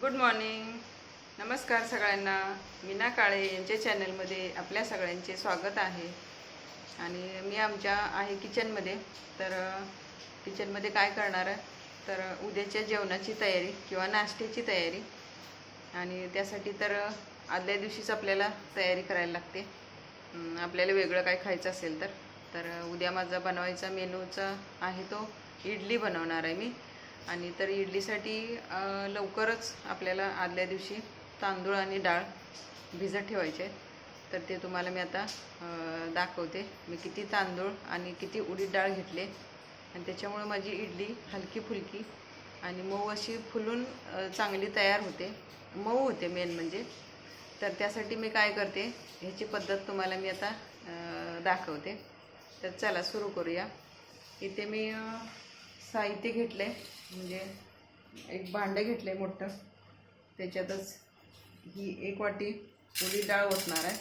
Good morning नमस्कार सगळ्यांना. मीना काळे यांच्या चॅनलमध्ये आपल्या सगळ्यांचे स्वागत आहे. आणि मी आमच्या आहे किचनमध्ये तर किचनमध्ये काय करणार आहे? तर उद्याच्या जेवणाची तयारी किंवा नाश्त्याची तयारी. आणि त्यासाठी तर आदल्या दिवशीच आपल्याला तयारी करायला लागते. आपल्याला वेगळं काय खायचं असेल तर. तर उद्या माझा बनवायचा मेनूचा आहे तो इडली बनवणार आहे मी. आणि तर इडलीसाठी लवकरच आपल्याला आदल्या दिवशी तांदूळ आणि डाळ भिजत ठेवायचे आहेत. तर ते तुम्हाला मी आता दाखवते. मी किती तांदूळ आणि किती उडीद डाळ घेतले. आणि त्याच्यामुळे माझी इडली हलकी फुलकी आणि मऊ अशी फुलून चांगली तयार होते. मऊ होते मेन म्हणजे. तर त्यासाठी मी काय करते ह्याची पद्धत तुम्हाला मी आता दाखवते. तर चला सुरू करूया. इथे मी साहित्य घेतले म्हणजे एक भांडं घेतले मोठं. त्याच्यातच ही एक वाटी उडी डाळ ओतणार आहे.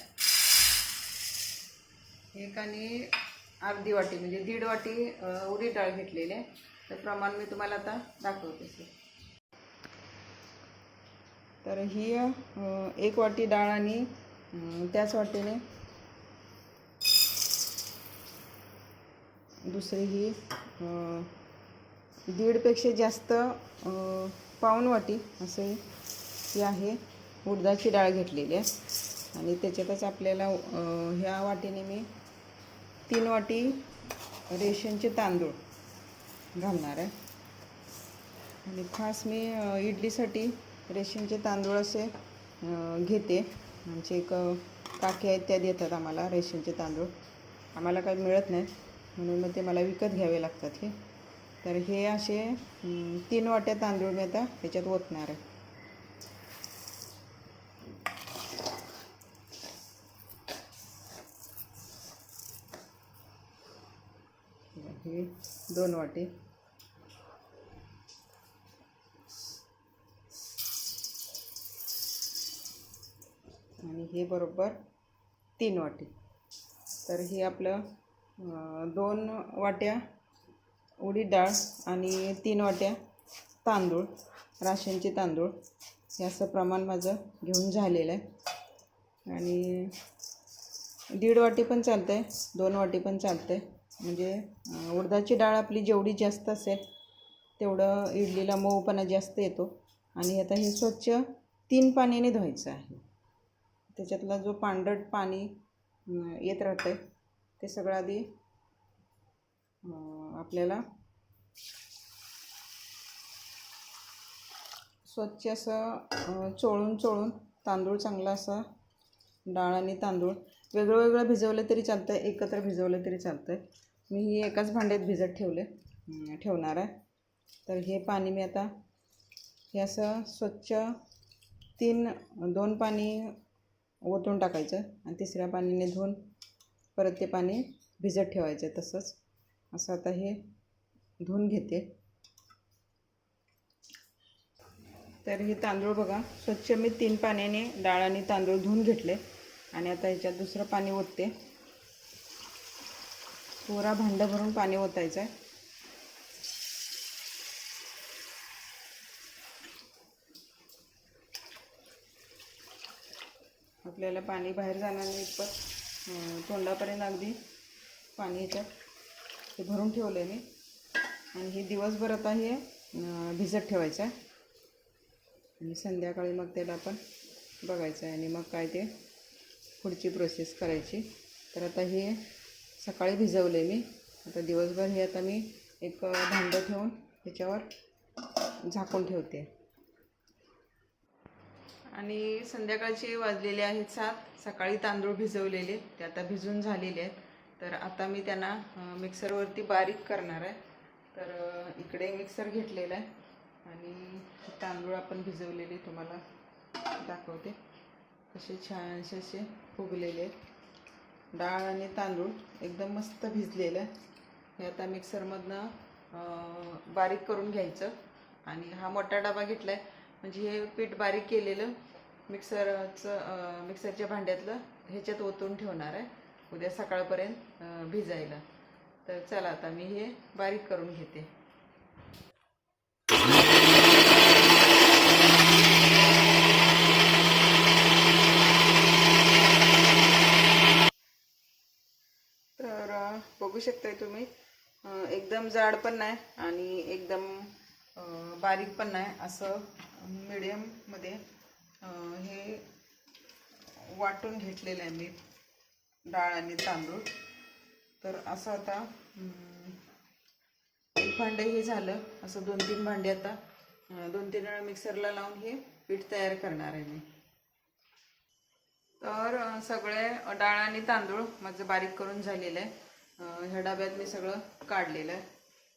एक आणि अर्धी वाटी म्हणजे दीड वाटी उडी डाळ घेतलेली आहे. तर प्रमाण मी तुम्हाला आता दाखवते सर तर ही एक वाटी डाळ आणि त्याच वाटीने दुसरी ही दीडपेक्षा जास्त अ, पाऊण वाटी असे ही आहे. उडदाची डाळ घेतलेली आहे. आणि त्याच्यातच आपल्याला ह्या वाटीने मी तीन वाटी रेशनचे तांदूळ घालणार आहे. आणि खास मी इडलीसाठी रेशनचे तांदूळ असे घेते. आमचे एक अ, काकी आहेत त्या देतात आम्हाला रेशनचे तांदूळ. आम्हाला काही मिळत नाहीत म्हणून मग ते मला विकत घ्यावे लागतात हे. तर हे असे तीन वाट्या तांदूळ मी आता ह्याच्यात ओतणार आहे. हे दोन वाटे. आणि हे बरोबर तीन वाटे. तर हे आपलं दोन वाट्या उडीद डाळ आणि तीन वाट्या तांदूळ राशनचे तांदूळ. याचं असं प्रमाण माझं घेऊन झालेलं आहे. आणि दीड वाटी पण चालतं आहे दोन वाटी पण चालतं आहे म्हणजे उडदाची डाळ आपली जेवढी जास्त असेल तेवढं इडलीला मऊपणा जास्त येतो. आणि आता हे स्वच्छ तीन पाण्याने धुवायचं आहे. त्याच्यातला जो पांढरट पाणी येत राहतं आहे ते सगळं आधी आपल्याला स्वच्छ असं चोळून चोळून तांदूळ चांगला असा डाळ आणि तांदूळ वेगळं वेगळं भिजवलं तरी चालतं आहे एकत्र भिजवलं तरी चालतं आहे मी ही एकाच भांड्यात भिजत ठेवले ठेवणार आहे. तर हे पाणी मी आता हे असं स्वच्छ तीन दोन पाणी ओतून टाकायचं आणि तिसऱ्या पाणीने धुवून परत ते पाणी भिजत ठेवायचं तसंच. असं आता हे धुवून घेते. तर हे तांदूळ बघा स्वच्छ मी तीन पाण्याने डाळ आणि तांदूळ धुवून घेतले आणि आता ह्याच्यात दुसरं पाणी ओतते. पुरा भांडं भरून पाणी ओतायचं आहे. आपल्याला पाणी बाहेर जाणार नाही इतपत तोंडापर्यंत अगदी पाणी ह्याच्यात हे भरून ठेवलं आहे मी. आणि हे दिवसभर आता हे भिजत ठेवायचं आहे. आणि संध्याकाळी मग त्याला आपण बघायचं आहे आणि मग काय ते पुढची प्रोसेस करायची. तर आता हे सकाळी भिजवलं आहे मी. आता दिवसभर हे आता मी एक भांडं ठेवून त्याच्यावर झाकून ठेवते. आणि संध्याकाळचे वाजलेले आहेत सात. सकाळी तांदूळ भिजवलेले ते आता भिजून झालेले आहेत. तर आता मी त्यांना मिक्सरवरती बारीक करणार आहे. तर इकडे मिक्सर घेतलेला आहे. आणि तांदूळ आपण भिजवलेले तुम्हाला दाखवते. कसे छानसे असे फुगलेले आहेत. डाळ आणि तांदूळ एकदम मस्त भिजलेलं आहे. हे आता मिक्सरमधनं बारीक करून घ्यायचं. आणि हा मोठा डबा घेतला आहे म्हणजे हे पीठ बारीक केलेलं मिक्सरचं मिक्सरच्या भांड्यातलं ह्याच्यात ओतून ठेवणार आहे. उद्या सकाळपर्यंत भिजायला. तर चला आता मी हे बारीक करून घेते. तर बघू शकताय तुम्ही एकदम जाड पण नाही आणि एकदम बारीक पण नाही. असं मीडियममध्ये हे वाटून घेतलेलं आहे मी. डाळ आणि तांदूळ. तर असं आता एक भांडं हे झालं. असं दोन तीन भांडे आता दोन तीन वेळा मिक्सरला लावून हे पीठ तयार करणार आहे मी. तर सगळे डाळ आणि तांदूळ माझं बारीक करून झालेलं आहे. ह्या डब्यात मी सगळं काढलेलं आहे.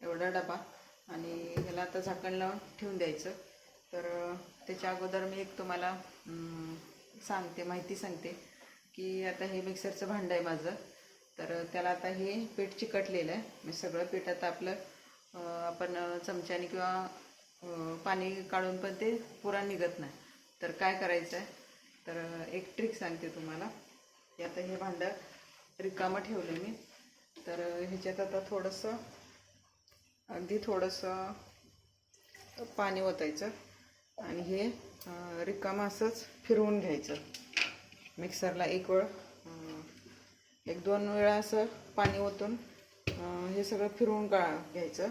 एवढा डबा. आणि ह्याला आता झाकण लावून ठेवून द्यायचं. तर त्याच्या अगोदर मी एक तुम्हाला सांगते माहिती सांगते. की आता हे मिक्सरचं भांडं आहे माझं. तर त्याला आता हे पीठ चिकटलेलं आहे. मी सगळं पीठ आता आपलं आपण चमच्याने किंवा पाणी काढून पण ते पुरा निघत नाही. तर काय करायचं आहे तर एक ट्रिक सांगते तुम्हाला. की आता हे भांडं रिकामं ठेवलं मी. तर ह्याच्यात आता थोडंसं अगदी थोडंसं पाणी ओतायचं. आणि हे रिकामं असंच फिरवून घ्यायचं. मिक्सरला एक वेळ एक दोन वेळा असं पाणी ओतून हे सगळं फिरवून का घ्यायचं.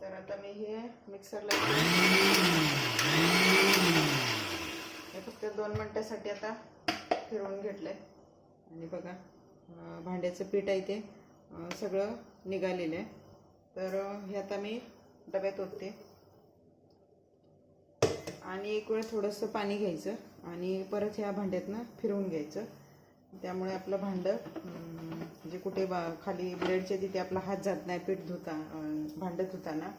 तर आता मी हे मिक्सरला हे फक्त दोन मिनटासाठी आता फिरवून घेतलंय. आणि बघा भांड्याचं पीठ आहे ते सगळं निघालेलं आहे. तर हे आता मी डब्यात ओतते. आणि एक वेळ थोडंसं पाणी घ्यायचं. आणि परत ह्या भांड्यातनं फिरवून घ्यायचं. त्यामुळे आपलं भांडं म्हणजे कुठे बा खाली ब्रेडच्या तिथे आपला हात जात नाही पीठ धुता भांडं धुताना.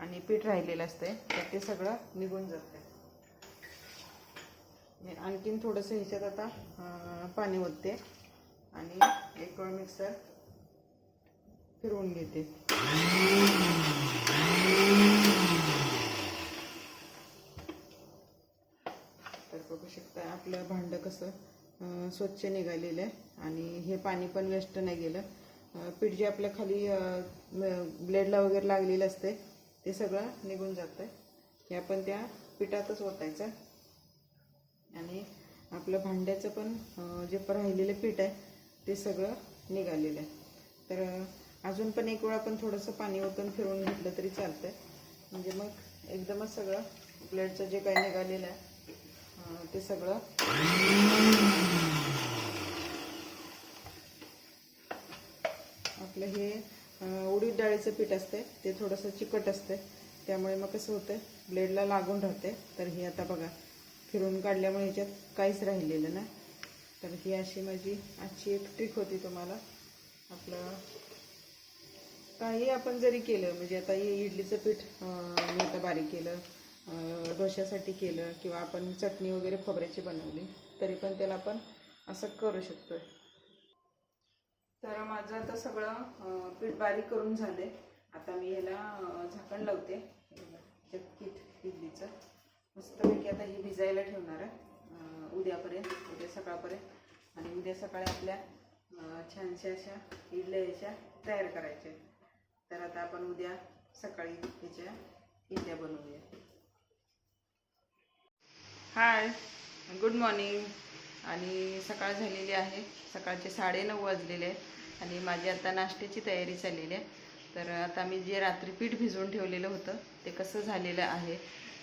आणि पीठ राहिलेलं असतंय तर ते सगळं निघून जातं आणखीन थोडंसं ह्याच्यात आता पाणी ओतते आणि एक मिक्सर फिरवून घेते. बघू शकता आपलं भांडं कसं स्वच्छ निघालेलं आहे आणि हे पाणी पण वेस्ट नाही गेलं. पीठ जे आपल्या खाली ब्लेडला वगैरे लागलेलं असते ते सगळं निघून जातं हे आपण त्या पिठातच ओतायचं. आणि आपलं भांड्याचं पण जे राहिलेलं पीठ आहे ते सगळं निघालेलं आहे. तर अजून पण एक वेळा आपण थोडंसं पाणी ओतून फिरवून घेतलं तरी चालतंय. म्हणजे मग एकदमच सगळं ब्लेडचं जे काही निघालेलं आहे ते सगळं. आपलं हे उडीद डाळीचं पीठ असते ते थोडंसं चिकट असते त्यामुळे मग कसं होतं ब्लेडला लागून राहते तर हे आता बघा फिरून काढल्यामुळे ह्याच्यात काहीच राहिलेलं नाही. तर ही अशी माझी आजची एक ट्रिक होती तुम्हाला. आपलं काही आपण जरी केलं म्हणजे आता हे इडलीचं पीठ मी आता बारीक केलं. डोश्यासाठी केलं किंवा आपण चटणी वगैरे खोबऱ्याची बनवली तरी पण त्याला आपण असं करू शकतो तर माझं आता सगळं पीठ बारीक करून झालं आहे आता मी ह्याला झाकण लावते. पीठ इडलीचं. मस्तपैकी आता ही भिजायला ठेवणार आहे. उद्यापर्यंत उद्या सकाळपर्यंत. आणि उद्या सकाळी आपल्या छानशा अशा इडल्या याच्या तयार करायच्या तर आता आपण उद्या सकाळी ह्याच्या इडल्या बनवूया. हाय. Good morning. आणि सकाळ झालेली आहे. सकाळचे साडेनऊ वाजलेले आहे आणि माझी आता नाश्त्याची तयारी चाललेली आहे. तर आता मी जे रात्री पीठ भिजवून ठेवलेलं होतं ते कसं झालेलं आहे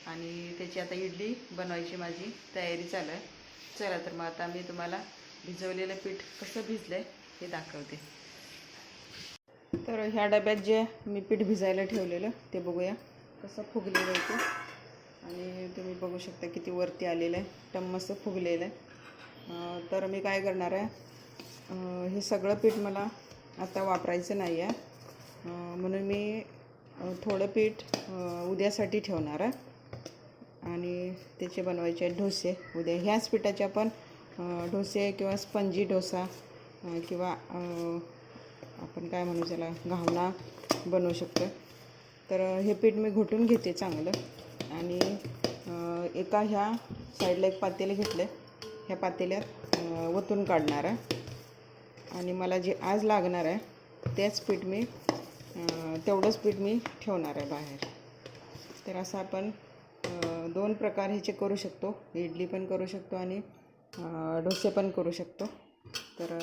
आणि त्याची आता इडली बनवायची माझी तयारी चालू आहे. चला तर मग आता मी तुम्हाला भिजवलेलं पीठ कसं भिजलं आहे हे दाखवते. तर ह्या डब्यात जे मी पीठ भिजायला ठेवलेलं ते बघूया कसं फुगलेलं आहे ते. आणि तुम्ही बघू शकता किती वरती आलेलं आहे. टम्मस फुगलेलं आहे. तर मी काय करणार आहे? हे सगळं पीठ मला आता वापरायचं नाही आहे. म्हणून मी थोडं पीठ उद्यासाठी ठेवणार आहे. आणि त्याचे बनवायचे आहेत डोसे. उद्या ह्याच पिठाचे आपण डोसे किंवा स्पंजी डोसा किंवा आपण काय म्हणू त्याला घावना बनवू शकतो. तर हे पीठ मी घुटून घेते चांगलं. आणि एका ह्या साईडला एक पातेले घेतले. ह्या पातेल्यात वतून ओतून काढणार आहे. आणि मला जे आज लागणार आहे त्याच पीठ मी तेवढंच पीठ मी ठेवणार आहे बाहेर. तर असं आपण दोन प्रकार ह्याचे करू शकतो. इडली पण करू शकतो आणि डोसे पण करू शकतो. तर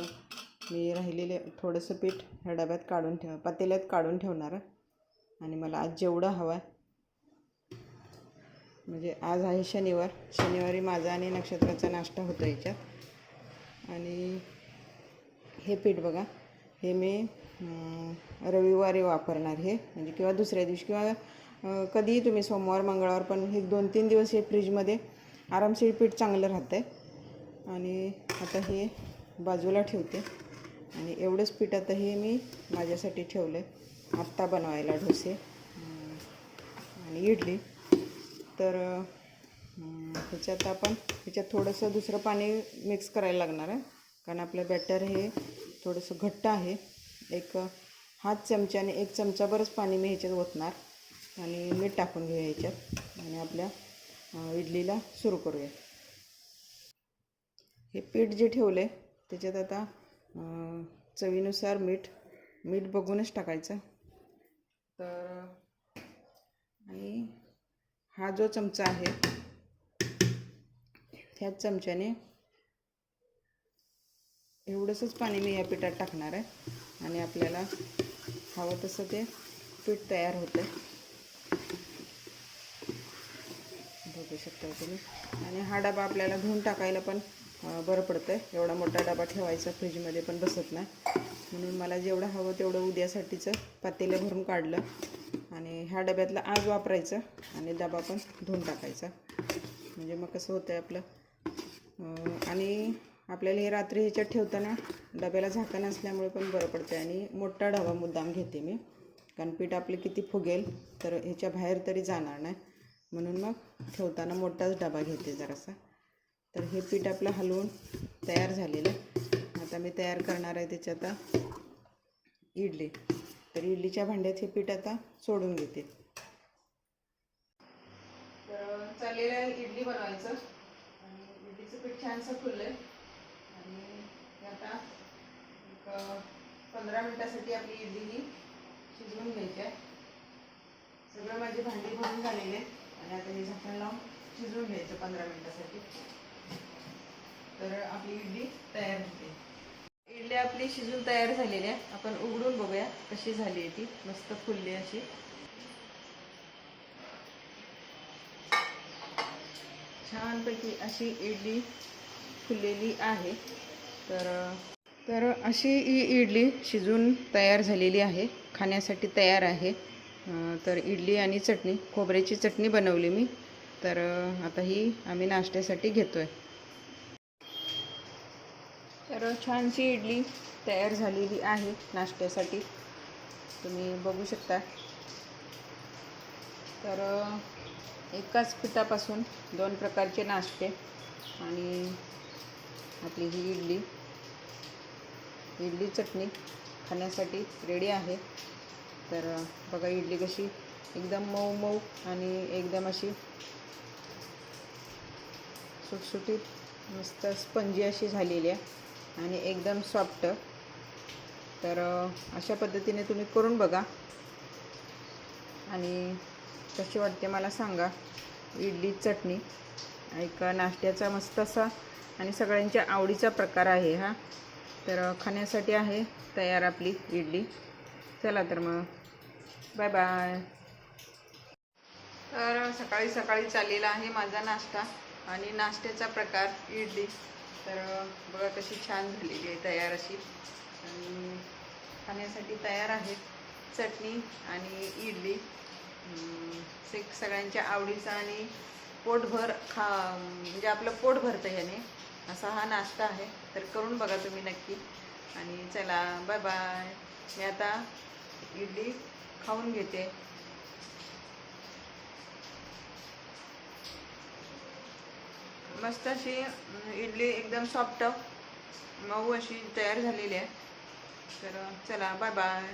मी राहिलेले थोडंसं पीठ ह्या डब्यात काढून ठेव पातेल्यात काढून ठेवणार आणि मला आज जेवढं हवं आहे म्हणजे आज आहे शनिवार. शनिवारी माझा आणि नक्षत्राचा नाश्ता होतो याच्यात. आणि हे पीठ बघा. हे मी रविवारी वापरणार हे. म्हणजे किंवा दुसऱ्या दिवशी किंवा कधीही तुम्ही सोमवार मंगळवार पण हे दोन तीन दिवस हे फ्रीजमध्ये आरामशीर पीठ चांगलं राहतं आहे आणि आता हे बाजूला ठेवते. आणि एवढंच पीठ आता हे मी माझ्यासाठी ठेवलं आहे आत्ता बनवायला डोसे आणि इडली. तर ह्याच्यात आपण ह्याच्यात थोडंसं दुसरं पाणी मिक्स करायला लागणार आहे. कारण आपलं बॅटर हे थोडंसं घट्ट आहे. एक हात चमच्याने एक चमचाभरच पाणी मी ह्याच्यात ओतणार. आणि मीठ टाकून घेऊया ह्याच्यात. आणि आपल्या इडलीला सुरू करूया. हे पीठ जे ठेवलं आहे त्याच्यात आता चवीनुसार मीठ मीठ बघूनच टाकायचं. तर आणि हा जो चमचा आहे ह्याच चमच्याने एवढंसंच पाणी मी या पिठात टाकणार आहे आणि आपल्याला हवं तसं ते पीठ तयार होतं बघू शकता तुम्ही. आणि हा डबा आपल्याला धुवून टाकायला पण बरं पडतं आहे एवढा मोठा डबा ठेवायचा फ्रीजमध्ये पण बसत नाही. म्हणून मला जेवढं हवं तेवढं उद्यासाठीचं पातेलं भरून काढलं. ह्या डब्यातला आज वापरायचा आणि डबा पण धुवून टाकायचा. म्हणजे मग कसं होतं आहे आपलं आणि आपल्याला हे रात्री ह्याच्यात ठेवताना डब्याला झाकण असल्यामुळे पण बरं पडतं आणि मोठा डबा मुद्दाम घेते मी. कारण पीठ आपले किती फुगेल तर ह्याच्या बाहेर तरी जाणार नाही. म्हणून मग ठेवताना मोठाच डबा घेते जरासा. तर हे पीठ आपलं हलवून तयार झालेलं. आता मी तयार करणार आहे त्याच्यात आता इडली. तर इडलीच्या भांड्यात हे पीठ आता सोडून घेते. तर चाललेलं आहे इडली बनवायचं. आणि इडलीचं पीठ छानसं फुललं आहे आणि आता एक पंधरा मिनटासाठी आपली इडली ही शिजवून घ्यायची आहे. सगळं माझी भांडी भरून झालेली आहे. आणि आता हे झाकण लावून शिजवून घ्यायचं पंधरा मिनटासाठी. तर आपली इडली तयार होते. इडली आपली शिजून तयार झालेली आहे. आपण उघडून बघूया कशी झाली आहे ती. मस्त फुलली अशी. छानपैकी अशी इडली फुललेली आहे. तर तर अशी ही इडली शिजून तयार झालेली आहे. खाण्यासाठी तयार आहे. तर इडली आणि चटणी खोबऱ्याची चटणी बनवली मी. तर आता ही आम्ही नाश्त्यासाठी घेतो आहे तर छानशी इडली तयार झालेली आहे नाश्त्यासाठी. तुम्ही बघू शकता. तर एकाच पिठापासून दोन प्रकारचे नाश्ते आणि आपली ही इडली. इडली चटणी खाण्यासाठी रेडी आहे. तर बघा इडली कशी एकदम मऊ मऊ आणि एकदम अशी सुटसुटीत मस्त स्पंजी अशी झालेली आहे. आणि एकदम सॉफ्ट. तर अशा पद्धतीने तुम्ही करून बघा. आणि कशी वाटते मला सांगा. इडली चटणी. एक नाश्त्याचा मस्त असा आणि सगळ्यांच्या आवडीचा प्रकार आहे हा. तर खाण्यासाठी आहे तयार आपली इडली. चला तर मग. Bye bye. तर सकाळी सकाळी चाललेला आहे माझा नाश्ता आणि नाश्त्याचा प्रकार इडली. तर बघा कशी छान झालेली आहे तयार अशी. आणि खाण्यासाठी तयार आहेत चटणी आणि इडली. से सगळ्यांच्या आवडीचा आणि पोटभर खा म्हणजे आपलं पोट भरतं ह्याने. असा हा नाश्ता आहे. तर करून बघा तुम्ही नक्की. आणि चला बाय बाय मी आता इडली खाऊन घेते. मस्त अशी इडली एकदम सॉफ्ट मऊ अशी तयार झालेली आहे. तर चला बाय बाय